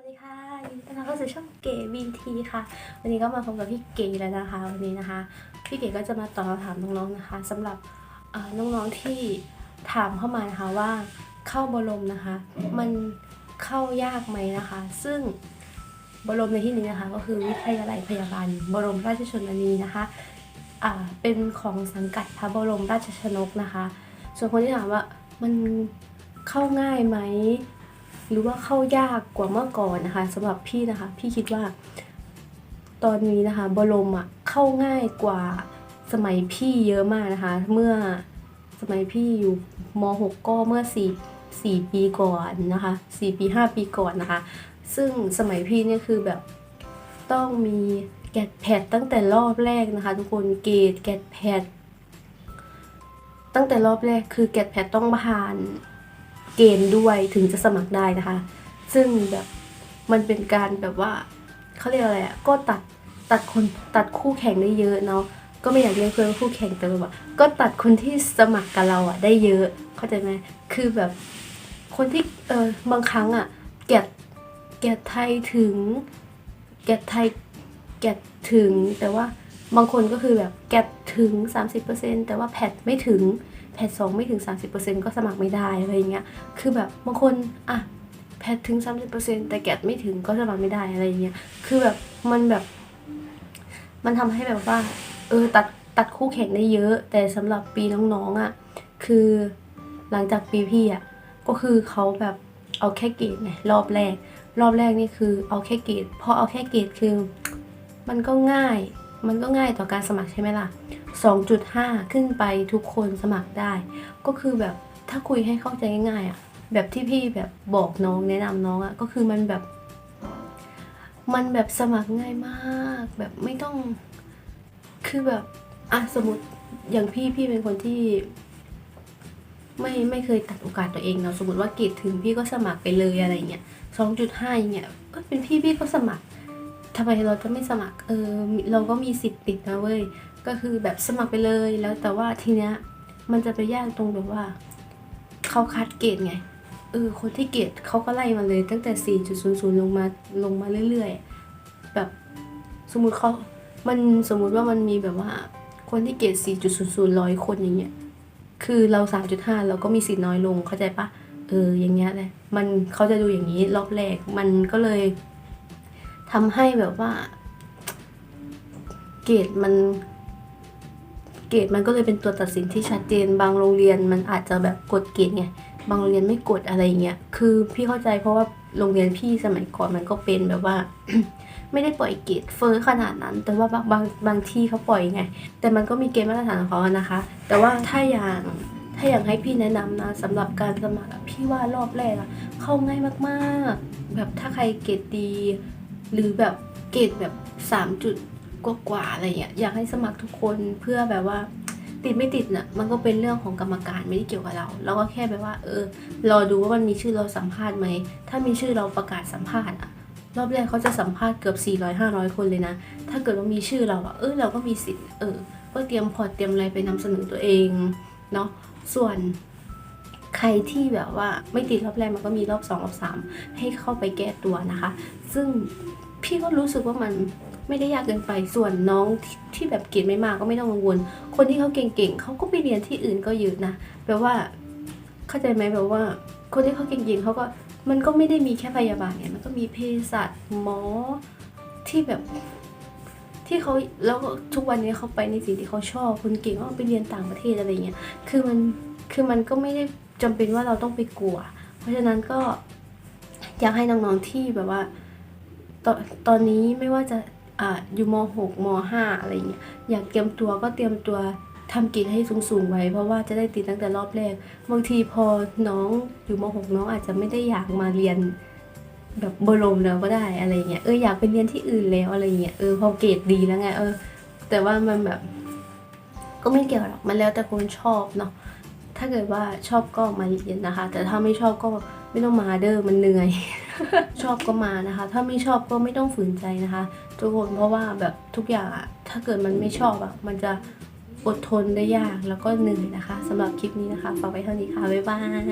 วัสดีค่ะยินดีต้อนรับเข้าสู่ช่องเก๋บีทีค่ะ วันนี้ก็มาพบกับพี่เก๋แล้วนะคะ วันนี้นะคะ พี่เก๋ก็จะมาตอบคำถามน้องๆนะคะสำหรับน้องๆที่ถามเข้ามานะคะว่าเข้าบรมนะคะ มันเข้ายากไหมนะคะ ซึ่งบรมในที่นี้นะคะ ก็คือวิทยาลัยพยาบาล บรมราชชนนีนะคะอ่าเป็นของสังกัดพระบรมราชชนกนะคะ ส่วนคนที่ถามว่ามันเข้าง่ายไหม หรือว่าเข้ายากกว่าเมื่อก่อนนะคะสำหรับพี่นะคะ พี่คิดว่า ตอนนี้นะคะบรมอะเข้าง่ายกว่าสมัยพี่เยอะมากนะคะ เมื่อสมัยพี่อยู่ม .6 ก็เมื่อ4 4ปีก่อนนะคะ4ปี 5 ปีก่อนนะคะ ซึ่งสมัยพี่เนี่ยคือแบบต้องมีแกดแพดตั้งแต่รอบแรกนะคะ ทุกคนเกรดแกดแพดตั้งแต่รอบแรกคือแกดแพดต้องผ่าน เกณฑ์ด้วยถึงจะสมัครได้นะคะ ซึ่งแบบมันเป็นการแบบว่าเขาเรียกอะไรอะก็ตัดตัดคนตัดคู่แข่งได้เยอะเนาะก็ไม่อยากเรียกเพื่อนคู่แข่งแต่แบบก็ตัดคนที่สมัครกับเราอะได้เยอะเข้าใจไหมคือแบบคนที่เออบางครั้งอะแกดแกดไทยถึงแกดไทยแกดถึงแต่ว่า บางคนก็คือแบบแกดถึง 30%แต่ว่าแพทไม่ถึงแพทสองไม่ถึง 30%ก็สมัครไม่ได้อะไรอย่างเงี้ยคือแบบบางคนอะแพทถึง 30%แต่แกดไม่ถึงก็สมัครไม่ได้อะไรอย่างเงี้ยคือแบบมันแบบ มันทำให้แบบว่า เออตัดตัดคู่แข่งได้เยอะ แต่สำหรับปีน้องๆอะคือหลังจากปีพี่อะก็คือเขาแบบเอาแค่เกรดไงรอบแรก รอบแรกนี่คือเอาแค่เกรดพอเอาแค่เกรดคือ มันก็ง่าย มันก็ง่ายต่อการสมัครใช่ไหมล่ะ 2.5 ขึ้นไปทุกคนสมัครได้ ก็คือแบบถ้าคุยให้เข้าใจง่ายๆอะ่ะแบบที่พี่แบบบอกน้องแนะนำน้องอะ่ะก็คือมันแบบ มันแบบสมัครง่ายมาก แบบไม่ต้อง คือแบบอะสมมติอย่างพี่พี่เป็นคนที่ ไม่ไม่เคยตัดโอกาสตัวเองเนาะสมมติว่าเกรดถึงพี่ก็สมัครไปเลยอะไรเงี้ยสองจุดห้าอย่างเงี้ยก็เป็นพี่พี่ก็สมัคร ทำไมเราจะไม่สมัคร เออ เราก็มีสิทธิ์ติดนะเว้ย ก็คือแบบสมัครไปเลย แล้วแต่ว่าทีเนี้ยมันจะไปยากตรงแบบว่าเขาคัดเกรดไง เออ คนที่เกรดเขาก็ไล่มาเลย ตั้งแต่ 4.00 ลงมา ลงมาเรื่อยๆ แบบสมมุติเขา มันสมมุติว่ามันมีแบบว่า คนที่เกรด 4.00 ร้อยคนอย่างเงี้ย คือเรา 3.5 เราก็มีสิทธิ์น้อยลง เข้าใจปะเออ อย่างเงี้ยเลย มันเขาจะดูอย่างนี้รอบแรก มันก็เลย ทำให้แบบว่า เกรดมัน เกรดมันก็เลยเป็นตัวตัดสินที่ชัดเจน บางโรงเรียนมันอาจจะแบบกดเกรดไงบางโรงเรียนไม่กดอะไรเงี้ยคือพี่เข้าใจเพราะว่าโรงเรียนพี่สมัยก่อนมันก็เป็นแบบว่า ไม่ได้ปล่อยเกรดเฟอร์ขนาดนั้น แต่ว่าบางบางบางที่เขาปล่อยไง แต่มันก็มีเกณฑ์มาตรฐานของเขาอะนะคะ แต่ว่าถ้าอย่างถ้าอย่างให้พี่แนะนำนะสำหรับการสมัครพี่ว่ารอบแรกอะเข้าง่ายมากๆ แบบถ้าใครเกรดดี หรือแบบเกรดแบบสามจุดกว่าๆอะไรเงี้ยอยากให้สมัครทุกคนเพื่อแบบว่า ติดไม่ติดน่ะมันก็เป็นเรื่องของกรรมการไม่ได้เกี่ยวกับเรา เราก็แค่แบบว่า เออรอดูว่ามันมีชื่อเราสัมภาษณ์ไหมถ้ามีชื่อเราประกาศสัมภาษณ์อะรอบแรกเขาจะสัมภาษณ์เกือบ 400 500 คนเลยนะ ถ้าเกิดว่ามีชื่อเราอะเออเราก็มีสิทธิ์ เออ ก็เตรียมพอร์ตเตรียมอะไรไปนำเสนอตัวเอง เนาะ ส่วน ใครที่แบบว่าไม่ติดรอบแรกมันก็มีรอบ2รอบ3 ให้เข้าไปแก้ตัวนะคะ ซึ่งพี่ก็รู้สึกว่ามันไม่ได้ยากเกินไปส่วนน้องที่ที่แบบเกรดไม่มากก็ไม่ต้องกังวล คนที่เขาเก่งๆเขาก็ไปเรียนที่อื่นก็เยอะนะแปลว่าเข้าใจไหมแบบว่า คนที่เขาเก่งๆเขาก็มันก็ไม่ได้มีแค่พยาบาลเนี่ยมันก็มีเภสัชหมอที่แบบที่เขาแล้วก็ทุกวันนี้เขาไปในสิ่งที่เขาชอบคนเก่งก็ไปเรียนต่างประเทศอะไรเงี้ยคือมันคือมันก็ไม่ได้ จำเป็นว่าเราต้องไปกลัว เพราะฉะนั้นก็อยากให้น้องๆที่แบบว่าตอนตอนนี้ไม่ว่าจะอ่าอยู่ม .6 ม .5 อะไรเงี้ยอยากเตรียมตัวก็เตรียมตัวทำกิจให้สูงๆไว้ เพราะว่าจะได้ติดตั้งแต่รอบแรกบางทีพอน้องอยู่ม .6 น้องอาจจะไม่ได้อยากมาเรียนแบบบรมแล้วก็ได้อะไรเงี้ยเอออยากไปเรียนที่อื่นแล้วอะไรเงี้ยเออพอเกรดดีแล้วไงเออแต่ว่ามันแบบ ก็ไม่เกี่ยวหรอกมันแล้วแต่คนชอบเนาะ ถ้าเกิดว่าชอบก็มาเรียนนะคะ แต่ถ้าไม่ชอบก็ไม่ต้องมาเด้อมันเหนื่อย ชอบก็มานะคะ ถ้าไม่ชอบก็ไม่ต้องฝืนใจนะคะ ทุกคนเพราะว่าแบบทุกอย่างอะถ้าเกิดมันไม่ชอบอะมันจะอดทนได้ยากแล้วก็เหนื่อยนะคะสำหรับคลิปนี้นะคะฝากไว้เท่านี้ค่ะบ๊ายบาย